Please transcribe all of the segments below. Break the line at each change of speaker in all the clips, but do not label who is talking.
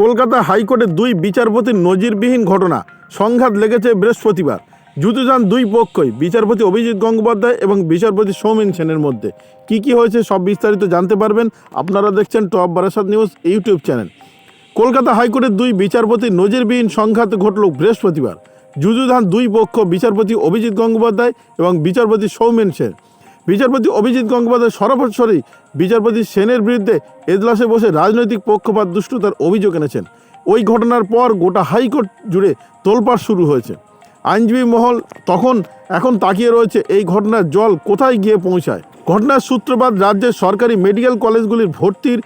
কলকাতা হাইকোর্টে দুই বিচারপতির নজিরবিহীন ঘটনা। সংঘাত লেগেছে বৃহস্পতিবার। যুদ্ধযান দুই পক্ষই, বিচারপতি অভিজিৎ গঙ্গোপাধ্যায় এবং বিচারপতি সৌমেন সেনের মধ্যে। কি কি হয়েছে সব বিস্তারিত জানতে পারবেন আপনারা দেখছেন top Barasat news YouTube channel. Kolkata হাইকোর্টের দুই বিচারপতি নজিরবিহীন সংঘাত ঘটল বৃহস্পতিবার। যুযুধান দুই পক্ষ, বিচারপতি অভিজিৎ গঙ্গোপাধ্যায় এবং বিচারপতি সৌমেন সেন। বিচারপতি অভিজিৎ গঙ্গোপাধ্যায় সরাসরি বিচারপতি সেনের বিরুদ্ধে এজলাসে বসে রাজনৈতিক পক্ষপাত দুষ্টতার অভিযোগ এনেছেন। ওই ঘটনার পর গোটা হাইকোর্ট জুড়ে তোলপাড় শুরু হয়েছে। আইনজীবী মহল তখন এখন তাকিয়ে রয়েছে এই ঘটনার জল কোথায় গিয়ে পৌঁছায়। ঘটনার সূত্রপাত রাজ্যের সরকারি মেডিকেল কলেজগুলির ভর্তির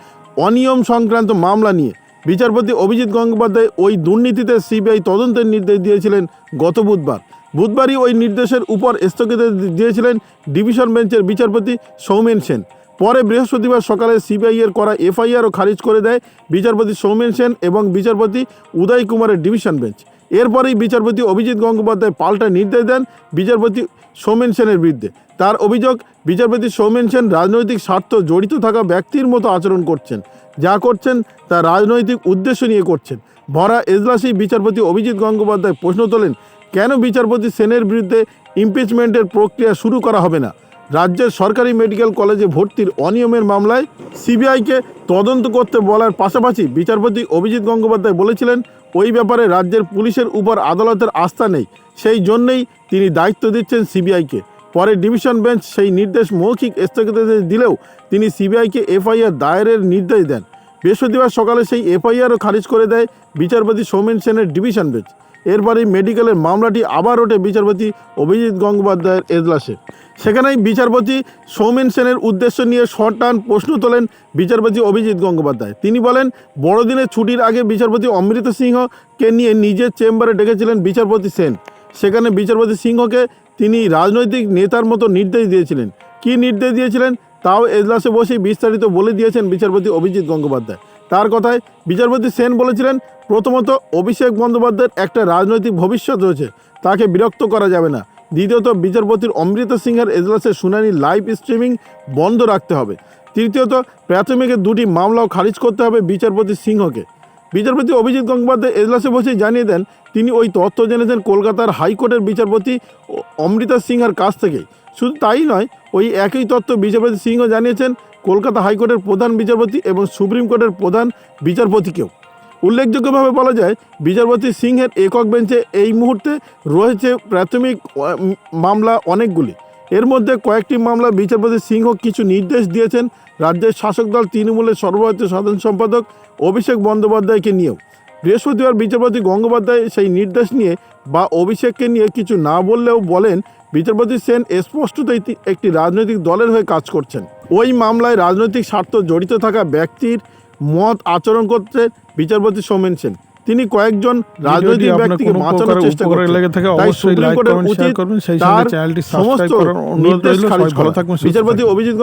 অনিয়ম সংক্রান্ত মামলা নিয়ে বিচারপতি অভিজিৎ গঙ্গোপাধ্যায় ওই দুর্নীতিতে সিবিআই তদন্তের নির্দেশ দিয়েছিলেন গত বুধবার। বুধবারই ওই নির্দেশের উপর স্থগিত দিয়েছিলেন ডিভিশন বেঞ্চের বিচারপতি সৌমেন সেন। পরে বৃহস্পতিবার সকালে সিবিআই এর করা এফআইআরও খারিজ করে দেয় বিচারপতি সৌমেন সেন এবং বিচারপতি উদয় কুমারের ডিভিশন বেঞ্চ। এরপরেই বিচারপতি অভিজিৎ গঙ্গোপাধ্যায় পাল্টা নির্দেশ দেন বিচারপতি সৌমেন সেনের বিরুদ্ধে। তার অভিযোগ, বিচারপতি সৌমেন সেন রাজনৈতিক স্বার্থ জড়িত থাকা ব্যক্তির মতো আচরণ করছেন, যা করছেন তা রাজনৈতিক উদ্দেশ্য নিয়ে করছেন। ভরা এজলাসেই বিচারপতি অভিজিৎ গঙ্গোপাধ্যায় প্রশ্ন তোলেন কেন বিচারপতি সেনের বিরুদ্ধে ইমপিচমেন্টের প্রক্রিয়া শুরু করা হবে না? রাজ্যের সরকারি মেডিকেল কলেজে ভর্তির অনিয়মের মামলায় সিবিআইকে তদন্ত করতে বলার পাশাপাশি বিচারপতি অভিজিৎ গঙ্গোপাধ্যায় বলেছিলেন, ওই ব্যাপারে রাজ্যের পুলিশের উপর আদালতের আস্থা নেই। সেই জন্যেই তিনি দায়িত্ব দিচ্ছেন সিবিআইকে। পরে ডিভিশন বেঞ্চ সেই নির্দেশ মৌখিক স্থগিতাদেশ দিলেও তিনি সিবিআইকে এফআইআর দায়েরের নির্দেশ দেন। বৃহস্পতিবার সকালে সেই এফআইআরও খারিজ করে দেয় বিচারপতি সৌমেন সেনের ডিভিশন বেঞ্চ। এরপরেই মেডিকেলের মামলাটি আবার ওঠে বিচারপতি অভিজিৎ গঙ্গোপাধ্যায়ের এজলাসে। সেখানেই বিচারপতি সৌমেন সেনের উদ্দেশ্য নিয়ে শর্টান প্রশ্ন তোলেন বিচারপতি অভিজিৎ গঙ্গোপাধ্যায়। তিনি বলেন, বড়দিনের ছুটির আগে বিচারপতি অমৃত সিংহকে নিয়ে নিজের চেম্বারে ডেকেছিলেন বিচারপতি সেন। সেখানে বিচারপতি সিংহকে তিনি রাজনৈতিক নেতার মতো নির্দেশ দিয়েছিলেন। কী নির্দেশ দিয়েছিলেন? তাও এজলাসে বসেই বিস্তারিত বলে দিয়েছেন বিচারপতি অভিজিৎ গঙ্গোপাধ্যায়। তার কথায় বিচারপতি সেন বলেছিলেন, প্রথমত অভিষেক বন্দ্যোপাধ্যায়ের একটা রাজনৈতিক ভবিষ্যৎ রয়েছে, তাকে বিরক্ত করা যাবে না। দ্বিতীয়ত বিচারপতির অমৃত সিংহের এজলাসের শুনানি লাইভ স্ট্রিমিং বন্ধ রাখতে হবে। তৃতীয়ত প্রাথমিকের দুটি মামলাও খারিজ করতে হবে বিচারপতি সিংহকে। বিচারপতি অভিজিৎ গঙ্গোপাধ্যায় এজলাসে বসেই জানিয়ে দেন, তিনি ওই তথ্য জেনেছেন কলকাতার হাইকোর্টের বিচারপতি অমৃতা সিংহের কাছ থেকেই। শুধু তাই নয়, ওই একই তথ্য বিচারপতি সিংহ জানিয়েছেন, কলকাতা হাইকোর্টের প্রধান বিচারপতি এবং সুপ্রিম কোর্টের প্রধান বিচারপতিকেও। উল্লেখযোগ্যভাবে বলা যায়, বিচারপতি সিংহের একক বেঞ্চে এই মুহূর্তে রয়েছে প্রাথমিক মামলা অনেকগুলি। এর মধ্যে কয়েকটি মামলা বিচারপতি সিংহ কিছু নির্দেশ দিয়েছেন, রাজ্যের শাসক দল তৃণমূলের সর্বভারতীয় সাধারণ সম্পাদক অভিষেক বন্দ্যোপাধ্যায়কে নিয়েও। বৃহস্পতিবার বিচারপতি গঙ্গোপাধ্যায় সেই নির্দেশ নিয়ে বা অভিষেককে নিয়ে কিছু না বললেও বলেন বিচারপতি সেন স্পষ্টতই একটি রাজনৈতিক দলের হয়ে কাজ করছেন। ওই মামলায় রাজনৈতিক স্বার্থ জড়িত থাকা ব্যক্তির মত আচরণ করতে বিচারপতি সৌমেন সেন। তিনি কয়েকজন রাজনৈতিক ব্যক্তিকে বাঁচানোর চেষ্টা করছেন।
লেগে থাকে
তাই
অবশ্যই
সুপ্রিম কোর্টের উচিত
সেই
তার
সঙ্গে চ্যানেলটি
সমস্ত নির্দেশ খারিজ করা। বিচারপতি অভিজিৎ